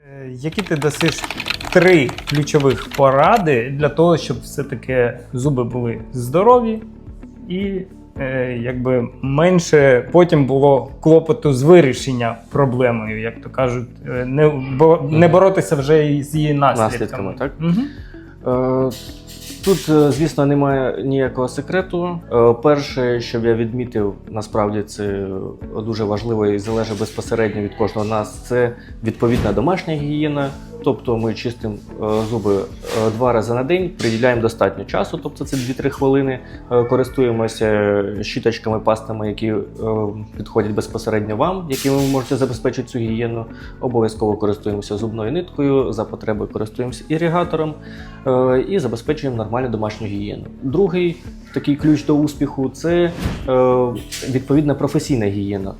Е, Які ти дасиш три ключових поради для того, щоб все-таки зуби були здорові і е, якби менше потім було клопоту з вирішення проблемою, як то кажуть, е, не, бо, не боротися вже з її наслідками. Наслідками, так? Угу. Е, Тут, е, звісно, немає ніякого секрету. Е, Перше, що я відмітив, насправді це дуже важливо і залежить безпосередньо від кожного нас. Це відповідна домашня гігієна. Тобто ми чистимо е, зуби е, два рази на день, приділяємо достатньо часу, тобто це 2-3 хвилини. Е, Користуємося щіточками, пастами, які підходять безпосередньо вам, якими ви можете забезпечити цю гігієну. Обов'язково користуємося зубною ниткою, за потреби користуємося ірігатором е, і забезпечуємо нормальну домашню гігієну. Другий такий ключ до успіху це відповідна професійна гігієна.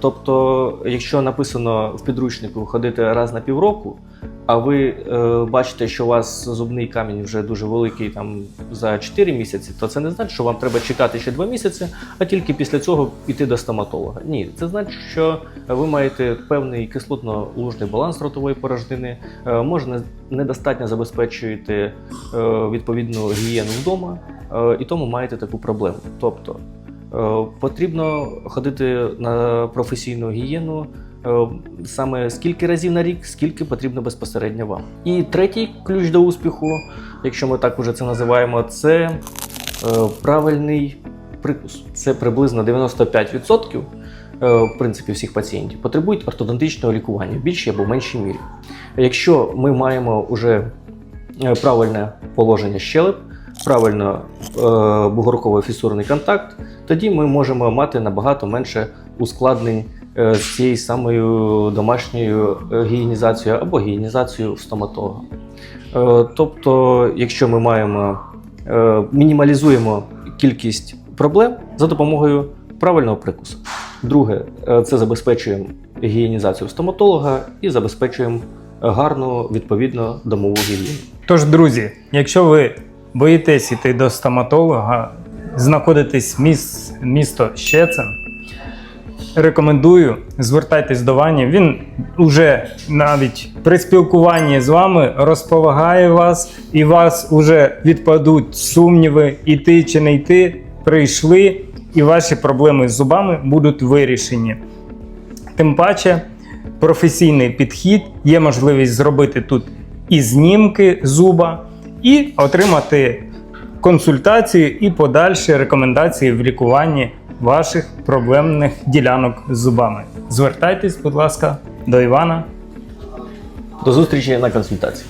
Тобто, якщо написано в підручнику ходити раз на півроку, а ви е, бачите, що у вас зубний камінь вже дуже великий там за 4 місяці, то це не значить, що вам треба чекати ще 2 місяці, а тільки після цього піти до стоматолога. Ні, це значить, що ви маєте певний кислотно-лужний баланс ротової порожнини, е, може недостатньо забезпечуєте е, відповідну гігієну вдома, е, і тому маєте таку проблему. Тобто е, потрібно ходити на професійну гігієну. Е, Саме скільки разів на рік, скільки потрібно безпосередньо вам. І третій ключ до успіху, якщо ми так уже це називаємо, це е, правильний прикус. Це приблизно 95% е, в принципі всіх пацієнтів потребують ортодонтичного лікування в більшій або меншій мірі. Якщо ми маємо вже правильне положення щелеп, правильно бугорковий фісурний контакт, тоді ми можемо мати набагато менше ускладнень з цією самою домашньою е, гігієнізацією або гігієнізацією стоматолога. Е, Тобто, якщо ми маємо е, мінімалізуємо кількість проблем за допомогою правильного прикусу. Друге, е, це забезпечуємо гігієнізацію стоматолога і забезпечуємо гарну відповідно домову гігієну. Тож, друзі, якщо ви боїтесь іти до стоматолога, знаходитесь міс, місто Щецин, рекомендую, звертайтесь до Вані. Він уже навіть при спілкуванні з вами розповагає вас, і вас уже відпадуть сумніви, іти чи не йти, прийшли, і ваші проблеми з зубами будуть вирішені. Тим паче, професійний підхід, є можливість зробити тут і знімки зуба, і отримати консультацію і подальші рекомендації в лікуванні ваших проблемних ділянок з зубами. Звертайтесь, будь ласка, до Івана. До зустрічі на консультації.